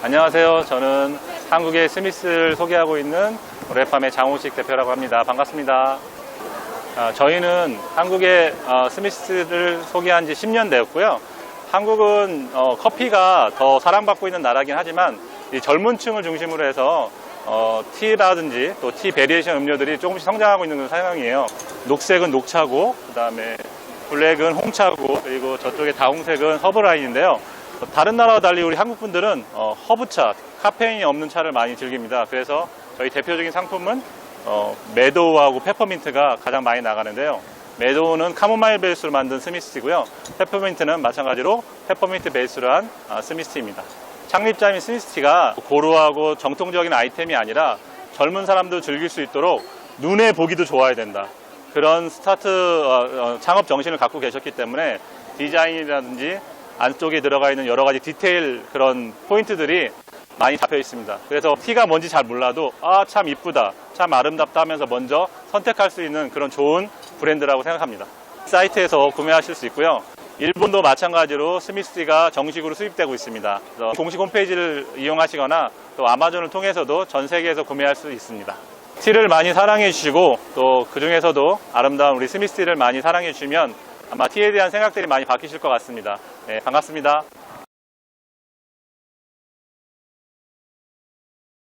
안녕하세요. 저는 한국의 스미스를 소개하고 있는 랩팜의 장호식 대표라고 합니다. 반갑습니다. 아, 저희는 한국의 어, 스미스를 소개한 지 10년 되었고요. 한국은 어, 커피가 더 사랑받고 있는 나라긴 하지만 이 젊은 층을 중심으로 해서 어, 티라든지 또 티 베리에이션 음료들이 조금씩 성장하고 있는 상황이에요. 녹색은 녹차고 그 다음에 블랙은 홍차고 그리고 저쪽에 다홍색은 허브라인인데요. 다른 나라와 달리 우리 한국 분들은 어, 허브차, 카페인이 없는 차를 많이 즐깁니다. 그래서 저희 대표적인 상품은 어, 매도우하고 페퍼민트가 가장 많이 나가는데요. 매도우는 카모마일 베이스로 만든 스미스티고요. 페퍼민트는 마찬가지로 페퍼민트 베이스로 한 아, 스미스티입니다. 창립자인 스미스티가 고루하고 정통적인 아이템이 아니라 젊은 사람도 즐길 수 있도록 눈에 보기도 좋아야 된다. 그런 스타트 어, 어, 창업 정신을 갖고 계셨기 때문에 디자인이라든지 안쪽에 들어가 있는 여러 가지 디테일 그런 포인트들이 많이 잡혀 있습니다. 그래서 티가 뭔지 잘 몰라도 아 참 이쁘다, 참 아름답다 하면서 먼저 선택할 수 있는 그런 좋은 브랜드라고 생각합니다. 사이트에서 구매하실 수 있고요. 일본도 마찬가지로 스미스티가 정식으로 수입되고 있습니다. 공식 홈페이지를 이용하시거나 또 아마존을 통해서도 전 세계에서 구매할 수 있습니다. 티를 많이 사랑해 주시고 또 그 중에서도 아름다운 우리 스미스티를 많이 사랑해 주시면 아마 티에 대한 생각들이 많이 바뀌실 것 같습니다. 네, 반갑습니다.